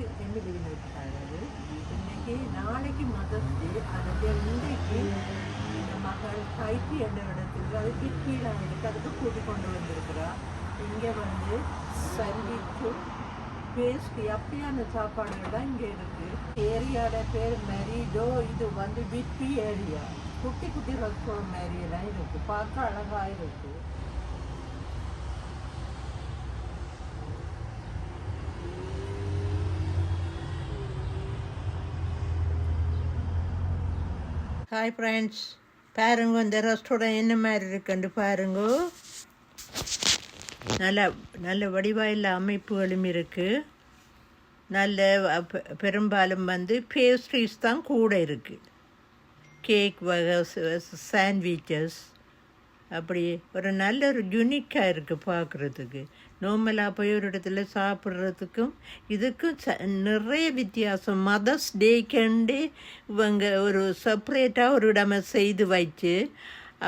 இன்னைக்கு ரெண்டு லீவ் இருக்காது இன்னைக்கு நாளைக்கு மதர்ஸ் டே அதில் இன்றைக்கு மகள் கைக்கு என்ற இடத்துக்கு அதுக்கு கீழே எடுத்து அதுக்கு கூட்டி கொண்டு வந்திருக்கிறா. இங்கே வந்து சர்வீஸும் பேஸ்ட்ரி அப்படியான சாப்பாடுகள் தான் இங்கே இருக்கு? ஏரியாவோட பேர் மெரிடோ இது வந்து விட்பி ஏரியா. குட்டி குட்டி ரெஸ்டாரண்ட் ஏரியெல்லாம் இருக்குது பார்க்க அழகா இருக்குது ஹாய் ஃப்ரெண்ட்ஸ் பாருங்க இந்த ரெஸ்டாரண்ட் என்ன மாதிரி இருக்குன்னு பாருங்க. நல்ல நல்ல வடிவாயில் அமைப்புகளும் இருக்குது நல்ல பெரும்பாலும் வந்து பேஸ்ட்ரீஸ் தான் கூட இருக்குது கேக் வகை சாண்ட்விச்சஸ் அப்படி ஒரு நல்ல ஒரு யூனிக்காக இருக்குது பார்க்குறதுக்கு நார்மலாக போய் ஒரு இடத்துல சாப்பிட்றதுக்கும் இதுக்கும் ச நிறைய வித்தியாசம். மதர்ஸ் டேக்கண்டு இவங்க ஒரு செப்பரேட்டாக ஒரு இடம செய்து வச்சு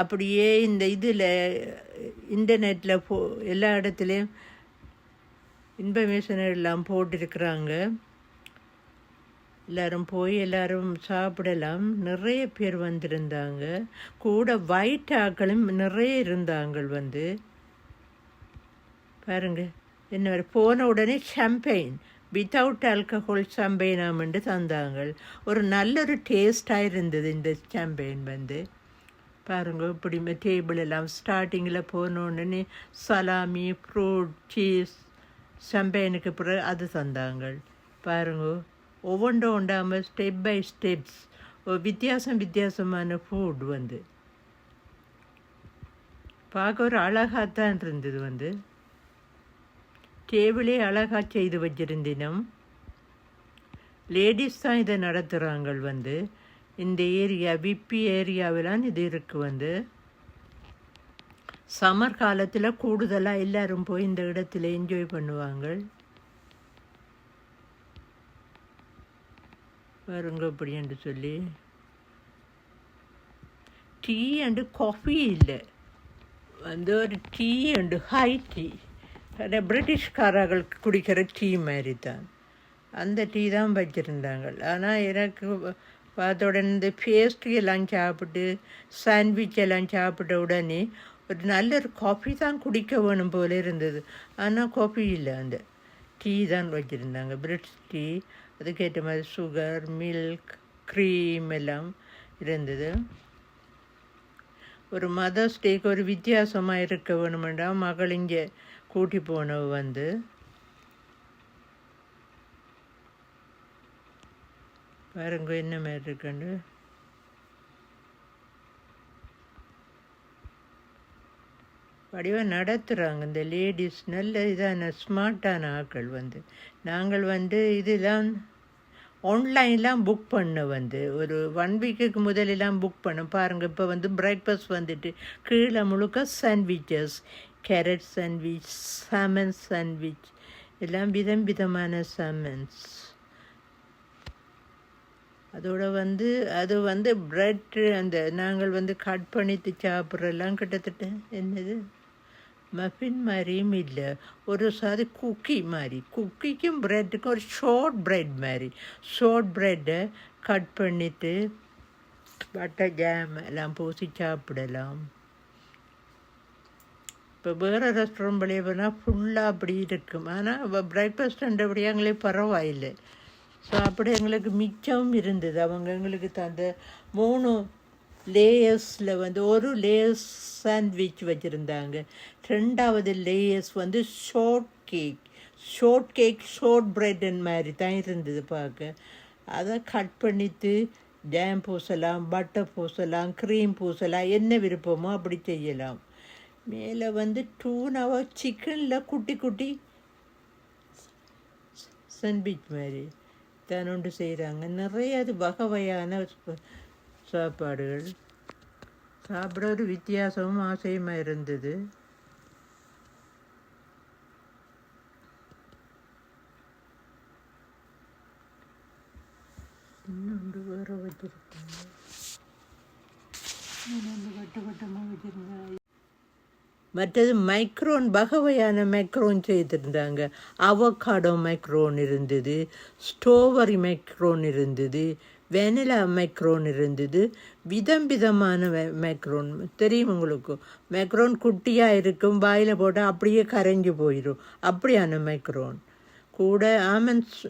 அப்படியே இந்த இதில் இன்டர்நெட்டில் போ எல்லா இடத்துலையும் இன்ஃபர்மேஷன் எல்லாம் போட்டிருக்கிறாங்க. எல்லாரும் போய் எல்லாரும் சாப்பிடலாம். நிறைய பேர் வந்திருந்தாங்க. கூட ஒயிட் ஆக்களும் நிறைய இருந்தாங்க வந்து. பாருங்க என்ன போன உடனே ஷாம்பெயின் வித்தவுட் ஆல்கஹால் ஷாம்பெயினாமண்டு தந்தாங்க ஒரு நல்ல ஒரு டேஸ்டாக இருந்தது இந்த சம்பெயின் வந்து. பாருங்க இப்படி டேபிள் எல்லாம் ஸ்டார்டிங்கில் போன உடனே சலாமி ஃப்ரூட் சீஸ் சம்பெயினுக்கு பிறகு அது தந்தாங்க பாருங்க ஒவ்வொன்றும் உண்டாமல் ஸ்டெப் பை ஸ்டெப்ஸ் வித்தியாசம் வித்தியாசமான ஃபுட் வந்து. பார்க்க ஒரு அழகாக தான் இருந்தது வந்து. டேபிளே அழகாக செய்து வச்சிருந்தினோம். லேடிஸ் தான் இதை நடத்துகிறாங்க வந்து. இந்த ஏரியா விப்பி ஏரியாவிலாம் இது இருக்கு வந்து. சம்மர் காலத்தில் கூடுதலாக எல்லோரும் போய் இந்த இடத்துல என்ஜாய் பண்ணுவாங்க பாருங்க அப்படி என்று சொல்லி. டீ அண்டு காஃபி இல்லை. வந்து ஒரு டீ அண்டு ஹை டீ அந்த பிரிட்டிஷ்காரர்களுக்கு குடிக்கிற டீ மாதிரி தான் அந்த டீ தான் வச்சுருந்தாங்க ஆனால் எனக்கு பார்த்த உடனே இந்த பேஸ்ட்ரி எல்லாம் சாப்பிட்டு சாண்ட்விச் எல்லாம் சாப்பிட்ட உடனே ஒரு நல்ல ஒரு காஃபி தான் குடிக்க வேணும் போல இருந்தது. ஆனால் காஃபி இல்லை அந்த. டீ தான் வச்சுருந்தாங்க. பிரிட்டிஷ் டீ அதுக்கேற்ற மாதிரி சுகர் மில்க் க்ரீம் எல்லாம் இருந்தது. ஒரு மதர்ஸ் டேக்கு ஒரு வித்தியாசமாக இருக்க வேணுமெண்டா மகள் இங்கே கூட்டி போனவ வந்து. பாருங்க என்ன மாதிரி இருக்குன்னு. வடிவாக நடத்துகிறாங்க இந்த லேடிஸ் நல்ல இதான ஸ்மார்ட்டான ஆட்கள் வந்து. நாங்கள் வந்து இதெல்லாம் ஆன்லைன்லாம் புக் பண்ண வந்து. ஒரு ஒன் வீக்குக்கு முதலெல்லாம் புக் பண்ண பாருங்கள் இப்போ வந்து பிரேக்ஃபாஸ்ட் வந்துட்டு கீழே முழுக்க sandwiches carrot sandwich salmon sandwich எல்லாம் விதம் விதமான சாமன்ஸ் அதோட வந்து அது வந்து பிரெட் அந்த நாங்கள் வந்து கட் பண்ணிட்டு சாப்பிட்றலாம் கிட்டத்தட்ட என்னது? മഫിൻ மாதிரியும் ഒരു സാധി കുക്കി മാരി. കുക്കിക്കും குக்கிக்கும் ഒരു shortbread Marie. Shortbread ப்ரெட்டை கட் பண்ணிட்டு பட்டர் ஜாம் எல்லாம் பூசி சாப்பிடலாம் இப்போ வேறு ரெஸ்டாரண்ட் வெளியே போனால் ஃபுல்லாக அப்படி இருக்கும் ஆனால் இப்போ பிரேக்ஃபாஸ்ட் அண்டபடியாங்களே பரவாயில்லை ஸோ அப்படி எங்களுக்கு மிச்சமும் இருந்தது அவங்க எங்களுக்கு தந்த மூணு லேயர்ஸில் வந்து ஒரு லேயர்ஸ் சாண்ட்விச் வச்சுருந்தாங்க. ரெண்டாவது லேயர்ஸ் வந்து short cake. Short cake short பிரெட்டன் மாதிரி தான் இருந்தது பார்க்க. அதை கட் பண்ணிட்டு ஜாம் பூசலாம் பட்டர் பூசலாம் க்ரீம் பூசலாம் என்ன விருப்பமோ அப்படி செய்யலாம். மேலே வந்து டூனாவோ சிக்கனில் குட்டி குட்டி சாண்ட்விச் மாதிரி. தானொண்டு செய்கிறாங்க நிறைய அது வகை வகையான சாப்பாடுகள். சாப்பிட ஒரு வித்தியாசமும் ஆசையுமா இருந்தது? இன்னொன்று வேற வச்சிருந்தாங்க மற்றது மைக்ரோன் வகவையான மைக்ரோன் செய்திருந்தாங்க. அவகாடோ மைக்ரோன் இருந்தது ஸ்ட்ராபெரி மைக்ரோன் இருந்தது வெனிலா மைக்ரோன் இருந்தது. விதம் விதமான மைக்ரோன். தெரியும் உங்களுக்கு? மைக்ரோன் குட்டியாக இருக்கும் வாயில் போட்டால் அப்படியே கரைஞ்சி போயிடும் அப்படியான மைக்ரோன். கூட ஆமண்ட்ஸ்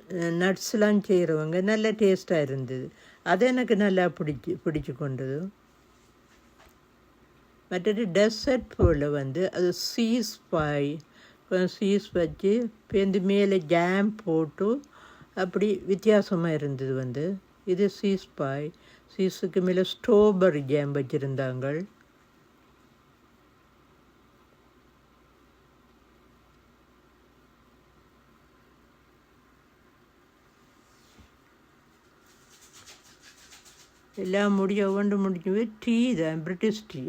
நட்ஸ்லாம் செய்கிறவங்க நல்ல டேஸ்ட்டாக இருந்தது. அது எனக்கு நல்லா பிடிச்சி பிடிச்சி கொண்டது. மற்றது டெசர்ட் போல் வந்து அது சீஸ் பாய். சீஸ் வச்சு பேருந்து மேலே ஜாம் போட்டு அப்படி வித்தியாசமாக இருந்தது வந்து. இது சீஸ் பாய். சீஸுக்கு மேலே ஸ்ட்ராபெரி ஜாம் வச்சுருந்தாங்க எல்லாம் முடிய ஒவ்வொன்று முடிஞ்சு டீ தான் பிரிட்டிஷ் டீ.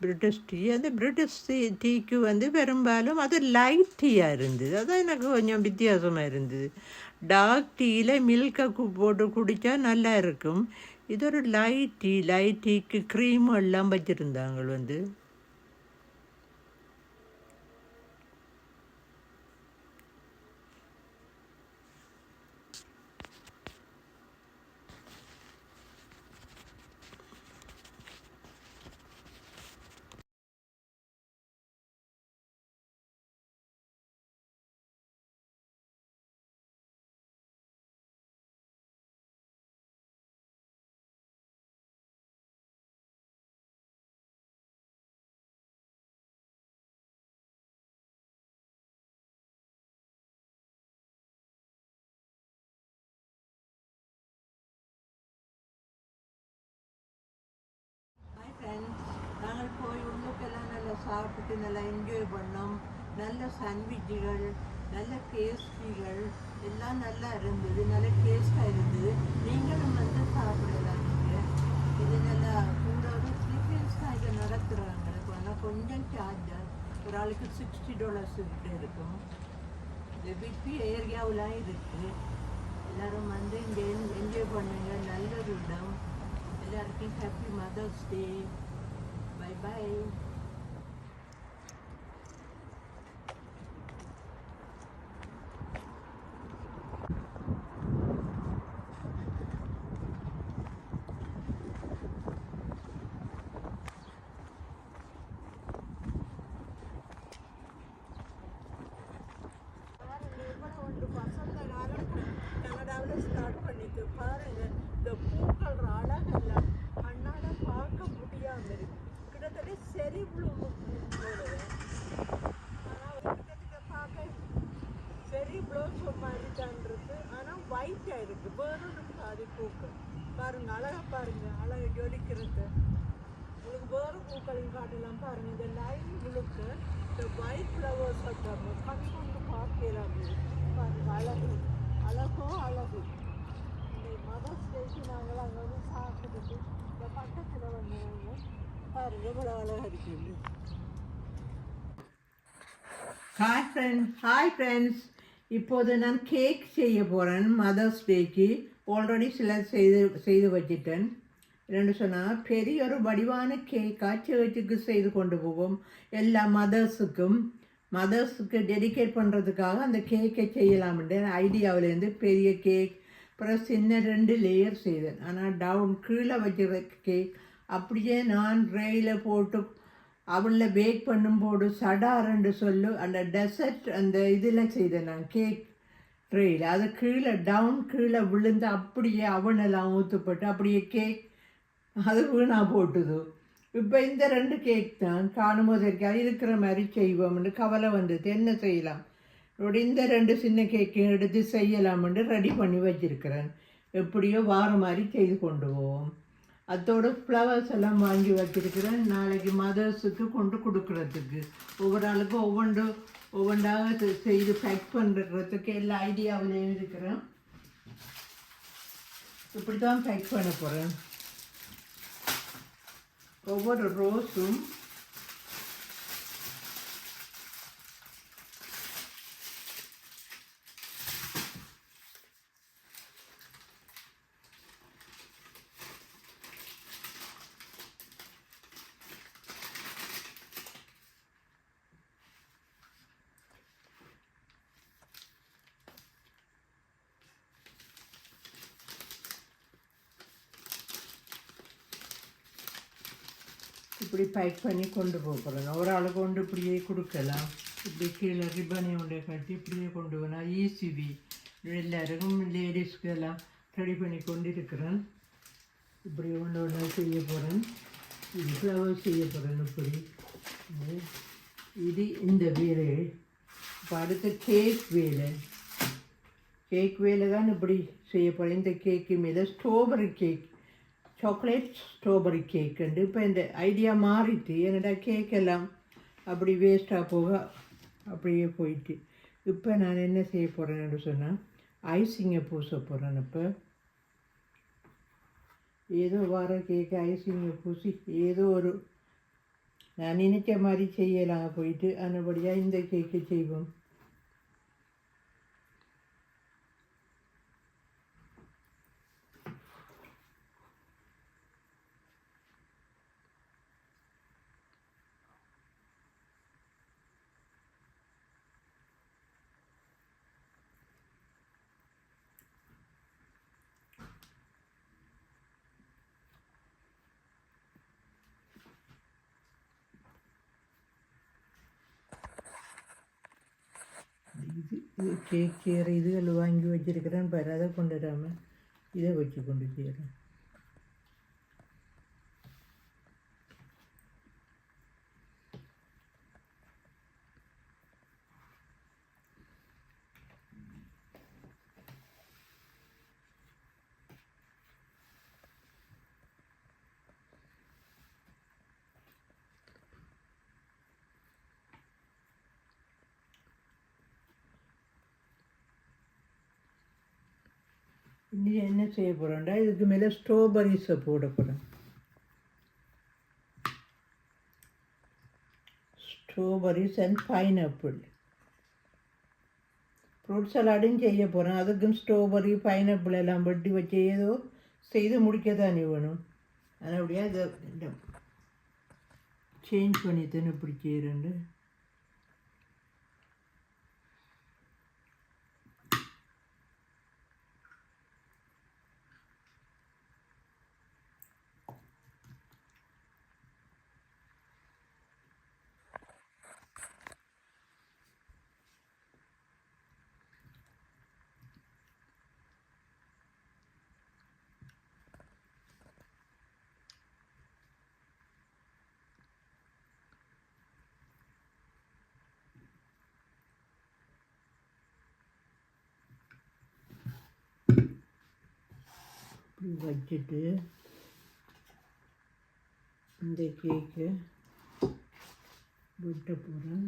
British tea. அந்த பிரிட்டிஷ் டீ டீக்கு வந்து பெரும்பாலும் அது லைட் டீயாக இருந்தது. அதான் எனக்கு கொஞ்சம் வித்தியாசமாக இருந்தது. டார்க் டீயில் மில்கை போட்டு குடித்தா நல்லா இருக்கும். இது ஒரு லைட் டீ லைட் டீக்கு க்ரீம் எல்லாம் வச்சுருந்தாங்க வந்து ஹாய் ஃப்ரெண்ட்ஸ் நாங்கள் போய் உள்ளுக்கெல்லாம் நல்லா சாப்பிட்டு நல்லா என்ஜாய் பண்ணோம் நல்ல சாண்ட்விட்சுகள் நல்ல கேஸ்ட்ரிகள் எல்லாம் நல்லா இருந்தது. நல்ல டேஸ்ட்டாக இருந்தது. நீங்களும் வந்து சாப்பிடலாம் நீங்கள் இது நல்லா கூட ஒரு தான் இதை நடத்துகிறாங்க ஆனால் கொஞ்சம் சார்ஜ் ஒரு ஆளுக்கு சிக்ஸ்டி டாலர்ஸ் கிட்ட இருக்கும். இது பிபி ஏரியாவிலாம் இருக்குது எல்லாரும் வந்து இங்கே என்ஜாய் பண்ணுங்க. நல்ல ஒரு இடம். எல்லாருக்கும் happy mothers day bye bye கனடாவில் ஸ்டார்ட் பண்ணிட்டு பாருங்க இந்த பூக்கள் அழகெல்லாம் கண்ணால பார்க்க முடியாம இருக்கு கிட்டத்தட்ட செரி கிட்டத்தட்ட பார்க்க செரி ப்ளோசம் மாதிரி தான் இருக்கு ஆனால் ஒயிட்டாக இருக்கு வேறொரு பாதி பூக்கள் பாருங்க அழகா பாருங்க அழகா ஜொலிக்கிறது உங்களுக்கு வேறு பூக்களையும் காட்டலாம் பாருங்க. இந்த லைன் முழுக்க இந்த ஒயிட் ஃப்ளவர்ஸ் வச்சாங்க கண் கொண்டு பார்க்கலாம். பாருங்க அழகு. அழகோ அழகு. இந்த மதர்ஸ் டேக்கு நாங்கள் அங்கே வந்து சாப்பிட்டுட்டு இந்த பக்கத்தில் வந்தவங்க பாருங்க இவ்வளோ அழகாக இருக்குது ஹாய் ஃப்ரெண்ட்ஸ் ஹாய் ஃப்ரெண்ட்ஸ் இப்போது நான் கேக் செய்ய போகிறேன் மதர்ஸ் டேக்கு ஆல்ரெடி சில செய்து செய்து வச்சிட்டேன். என்னென்னு சொன்னால் பெரிய ஒரு வடிவான கேக்காக சேர்ச்சுக்கு செய்து கொண்டு போவோம். எல்லா மதர்ஸுக்கும் மதர்ஸுக்கு டெடிகேட் பண்ணுறதுக்காக அந்த கேக்கை செய்யலாம்ன்ற ஐடியாவிலேருந்து பெரிய கேக் அப்புறம் சின்ன ரெண்டு லேயர் செய்தேன். ஆனால் டவுன் கீழே வச்சுருக்க கேக் அப்படியே நான் ரேயில் போட்டு அவளில் பேக் பண்ணும்போது சடாரண்டு சொல்லு அந்த டெசர்ட் அந்த இதில் செய்தேன் நான் கேக் ட்ரெயில் அது கீழே டவுன் கீழே விழுந்து அப்படியே அவனெல்லாம் ஊற்றுப்பட்டு அப்படியே கேக் அது வீணாக போட்டுது. இப்போ இந்த ரெண்டு கேக் தான் காணும்போது இருக்கிற மாதிரி செய்வோம்னு கவலை வந்தது என்ன செய்யலாம்? இந்த ரெண்டு சின்ன கேக்கு எடுத்து செய்யலாம்னு ரெடி பண்ணி வச்சிருக்கிறேன். எப்படியோ வார மாதிரி செய்து கொண்டு போவோம். அதோட ஃப்ளவர்ஸ் எல்லாம் வாங்கி வச்சிருக்கிறேன். நாளைக்கு மதர்ஸுக்கு கொண்டு கொடுக்குறதுக்கு. ஒவ்வொரு ஆளுக்கும் ஒவ்வொன்று ஒவ்வொன்றாக செய்து பேக் பண்ணுறதுக்கு எல்லா ஐடியாவிலையும் இருக்கிறேன். இப்படி தான் பேக் பண்ண போகிறேன் ஒவ்வொரு ரோஸும் இப்படி பேக் பண்ணி கொண்டு போக போகிறேன் ஒரு ஆளுக்கு கொண்டு இப்படியே கொடுக்கலாம். இப்படி கீழே ரிப்பனை கொண்டு கட்டி இப்படியே கொண்டு போனால் ஈசிவி எல்லாருக்கும் லேடிஸ்க்கு எல்லாம் ரெடி பண்ணி கொண்டு இருக்கிறேன் இப்படி ஒன்று ஒன்று செய்ய போகிறேன் இது ஃப்ளவர் செய்ய போகிறேன் இப்படி. இது இந்த வேலை. இப்போ அடுத்த கேக் வேலை. கேக் வேலை தான் இப்படி செய்ய போகிறேன் இந்த கேக்கு மேலே ஸ்ட்ராபெரி கேக் சாக்லேட் ஸ்ட்ராபெரி கேக்குண்டு இப்போ இந்த ஐடியா மாறிட்டு என்னடா கேக் எல்லாம் அப்படி வேஸ்ட்டாக போக அப்படியே போயிட்டு. இப்போ நான் என்ன செய்ய போகிறேன்னு சொன்னால் ஐசிங்கை பூச போகிறேன் இப்போ. ஏதோ வர கேக்கு ஐசிங்கை பூசி ஏதோ ஒரு நான் நினைச்ச மாதிரி செய்யலாம் போயிட்டு. அதுபடியாக இந்த கேக்கு செய்வோம் இது இது கேக் கேற இதுகள் வாங்கி வச்சுருக்கிறேன் பாரு. அதை கொண்டு வராமல் இதை வச்சு கொண்டு செய்கிறேன் நீ என்ன செய்ய போகிறோம்டா இதுக்கு மேலே ஸ்ட்ராபெரிஸை போட போகிறேன் ஸ்ட்ராபெரிஸ் அண்ட் பைனாப்பிள் ஃப்ரூட் சலாடும் செய்ய போகிறேன் அதுக்கும் ஸ்ட்ராபெரி பைனாப்பிள் எல்லாம் வெட்டி வச்சு ஏதோ செய்து முடிக்க தானே வேணும். அதனால் அப்படியே அதை சேஞ்ச் பண்ணி தானே இப்படி செய்கிறேன் வச்சுட்டு இந்த கேக்கை வெட்ட போகிறேன்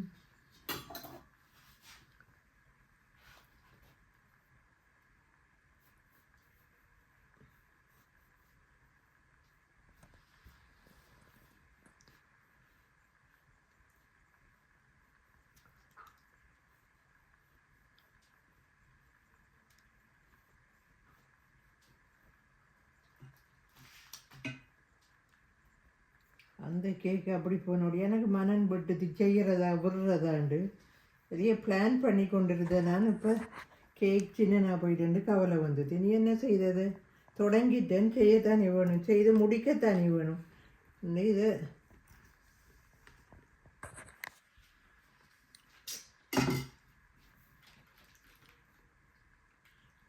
அந்த கேக்கு அப்படி போனோடைய எனக்கு மனன் பட்டுது செய்கிறதா விடுறதாண்டு. பெரிய பிளான் பண்ணி கொண்டிருந்தேன் நான் இப்போ கேக் சின்ன நான் போயிட்டு கவலை வந்தது. நீ என்ன செய்தது? தொடங்கிட்டேன். செய்யத்தானே வேணும் செய்து முடிக்கத்தானே வேணும் இது.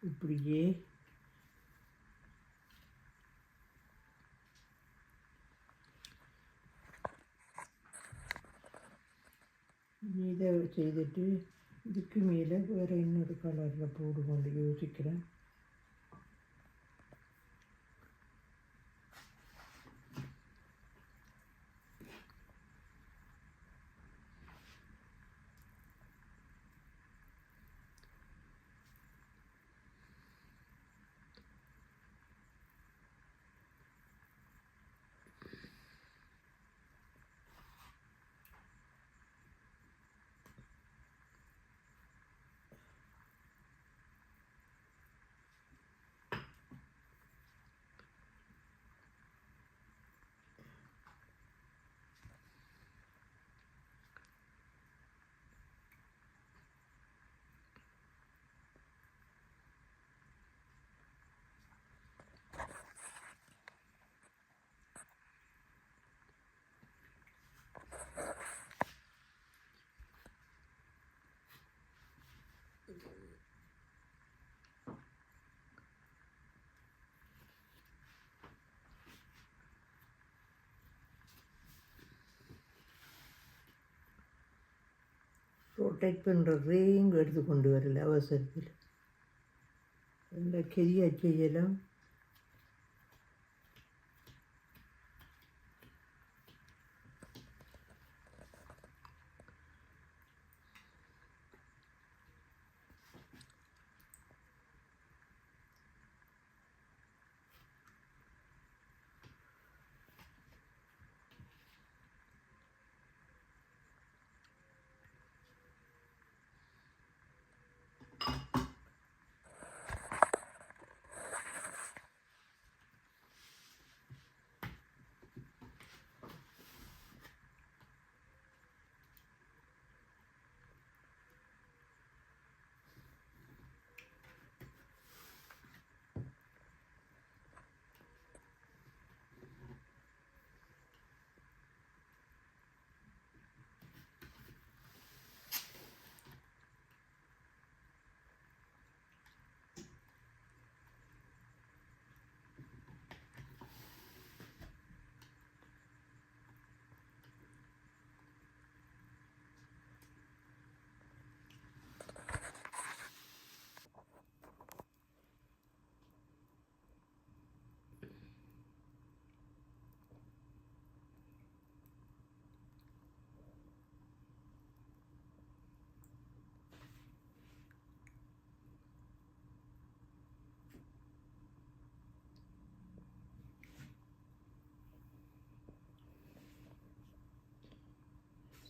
இப்படியே இதை செய்துட்டு இதுக்கு மேலே வேறு இன்னொரு கலரில் போடு கொண்டு யோசிக்கிறேன் ப்ரொடெக்ட் பண்ணுற ரேயும் எடுத்து கொண்டு வரல அவசரத்தில். இந்த கெரியா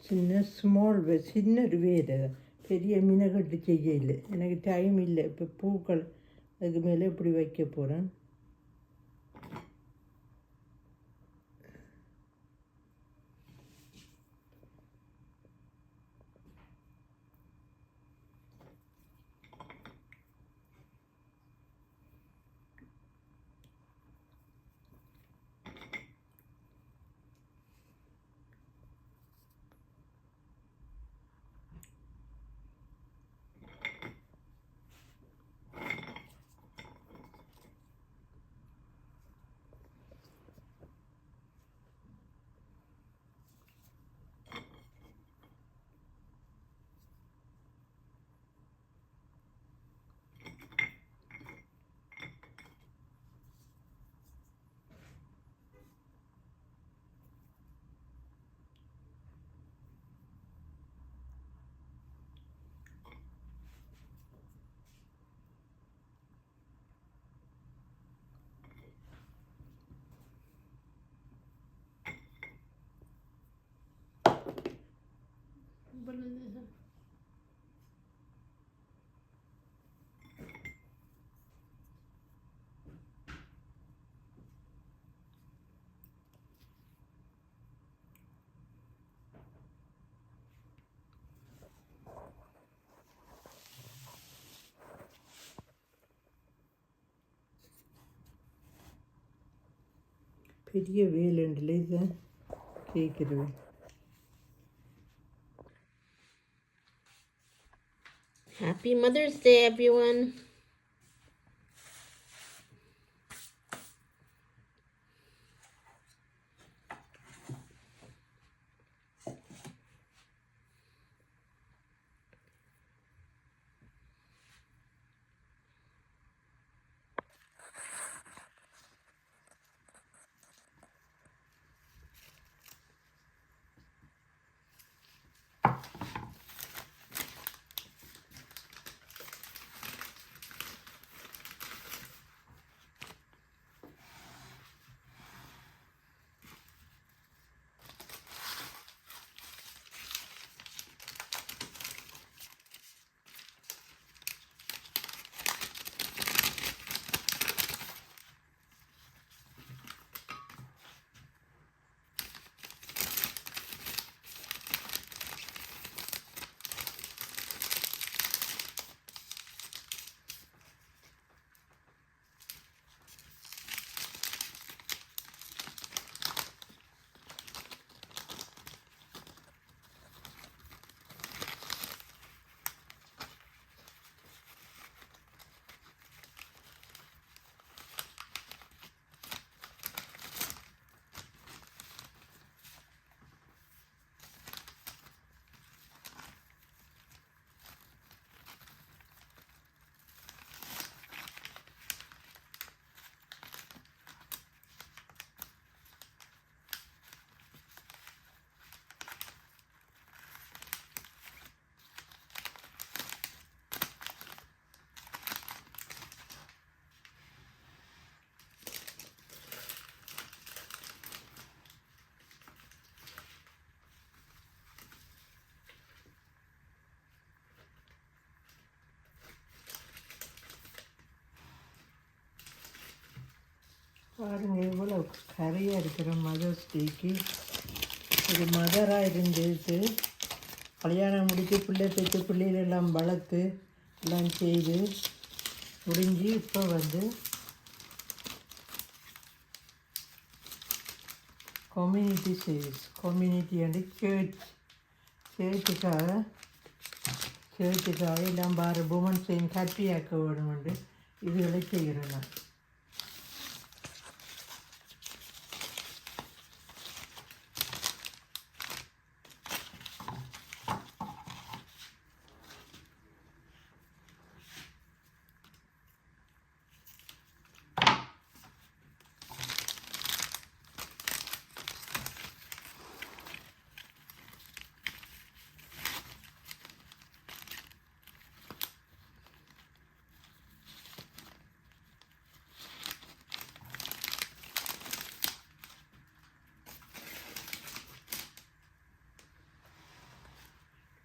சின்ன ஸ்மால் வே சின்ன ஒரு வேறு பெரிய மீனகட்டு செய்ய இல்லை. எனக்கு டைம் இல்லை. இப்போ பூக்கள் அதுக்கு மேலே இப்படி வைக்க போகிறேன் பெரிய வேலுண்டில் இதுதான் கேட்குறது Happy Mother's Day, everyone. பாருங்க எவ்வளோ கரையாக இருக்கிற மதர்ஸ் டேக்கு ஒரு மதராக இருந்துட்டு கல்யாணம் முடித்து பிள்ளை பெற்று பிள்ளைகளெல்லாம் வளர்த்து எல்லாம் செய்து முடிஞ்சு இப்போ வந்து community service community and church சேர்ச்சுக்காக சேர்ச்சுக்காக எல்லாம் பாரு உமன்ஸையும் ஹாப்பியாக்க வேணுமெண்டு இதுகளை செய்கிறேன் நான்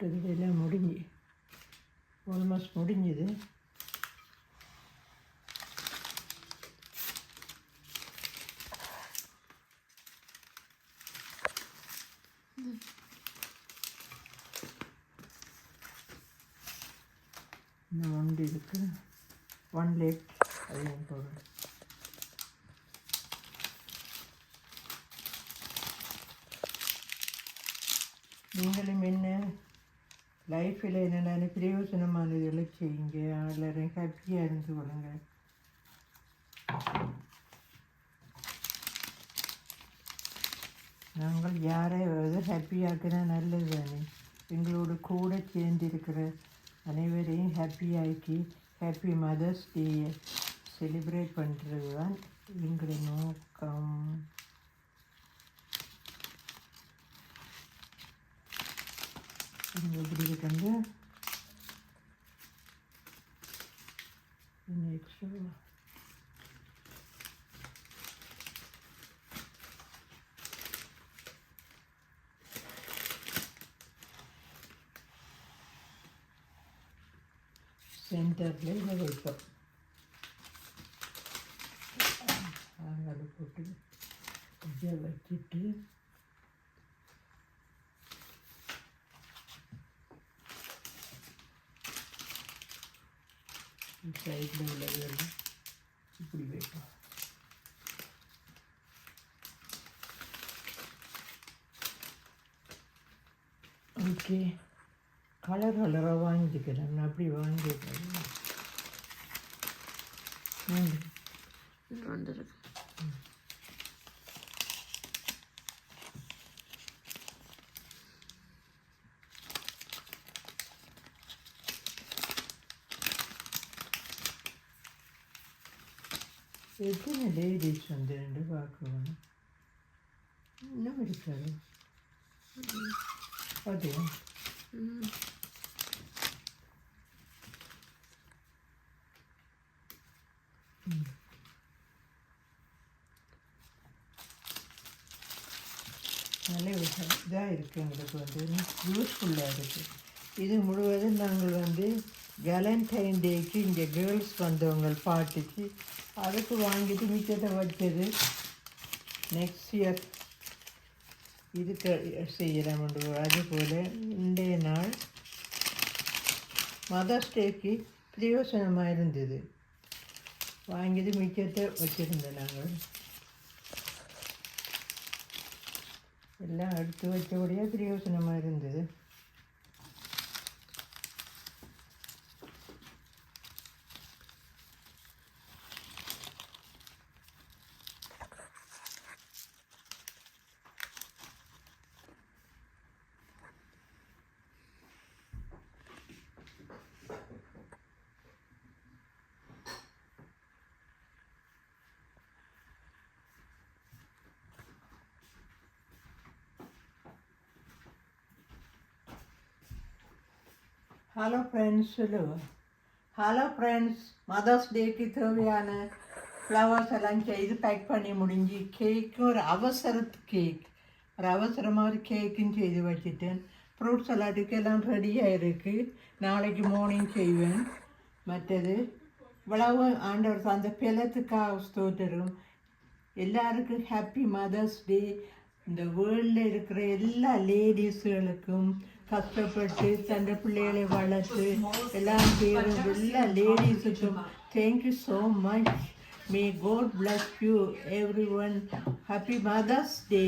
இதெல்லாம் முடிஞ்சு ஆல்மோஸ்ட் முடிஞ்சுது இன்னும் இருக்குது ஒன் லேக் அதையும் போடுறேன் நீங்களும் என்ன? லைஃப்பில் என்னென்ன பிரயோஜனமானதுகளை செய்யுங்க. எல்லாரும் ஹாப்பியாக இருந்து கொள்ளுங்க. நாங்கள் யாரையாவது ஹாப்பியாக்குனா நல்லது தானே. எங்களோட கூட சேர்ந்திருக்கிற அனைவரையும் ஹாப்பியாக்கி ஹாப்பி மதர்ஸ் டேயை செலிப்ரேட் பண்ணுறது தான் எங்களுடைய நோக்கம். இது எப்படி வந்து சென்டரில் இதை வைப்போம் அதை போட்டு இதை வச்சுட்டு சைடில் உள்ளதெல்லாம் இப்படி வைப்போம் ஓகே கலர் கலராக வாங்கிக்கலாம் நான் அப்படி வாங்கிக்கிறேன் வாங்கி இது வந்திருக்கு எத்தனை லேடிஸ் வந்து ரெண்டு இதாக இருக்குது எங்களுக்கு வந்து யூஸ்ஃபுல்லாக இருக்குது இது முழுவதும் நாங்கள் வந்து வேலண்டைன் டேக்கு இங்கே கேர்ள்ஸ் வந்தவங்க பாட்டுக்கு அதுக்கு வாங்கிட்டு மிச்சத்தை வச்சது நெக்ஸ்ட் இயர் இதுக்கு செய்கிறோம் அதுபோல் இன்றைய நாள் மதர்ஸ் டேக்கு பிரயோசனமாக இருந்தது. வாங்கிட்டு மிச்சத்தை வச்சுருந்தோம் நாங்கள். எல்லாம் எடுத்து வச்சபடியாக பிரயோசனமாக இருந்தது. ஹலோ ஃப்ரெண்ட்ஸ் சொல்லுவோம் ஹலோ ஃப்ரெண்ட்ஸ் மதர்ஸ் டேக்கு தேவையான ஃப்ளவர்ஸ் எல்லாம் செய்து பேக் பண்ணி முடிஞ்சு கேக்கும் ஒரு அவசரத்து கேக் ஒரு அவசரமாக ஒரு கேக்கும் செய்து வச்சுட்டேன். ஃப்ரூட் சலாட்டுக்கு எல்லாம் ரெடியாக இருக்குது நாளைக்கு மார்னிங் செய்வேன். மற்றது இவ்வளவு ஆண்டவர் அந்த பிளத்துக்காக ஸ்தோத்திரம். எல்லாருக்கும் ஹாப்பி மதர்ஸ் டே இந்த வேர்ல்டில் இருக்கிற எல்லா லேடிஸுகளுக்கும் கஷ்டப்பட்டு தன் பிள்ளைகளை வளர்த்து எல்லாம் செய்கிற எல்லா லேடிஸுக்கும் thank you so much may God bless you every one happy mothers day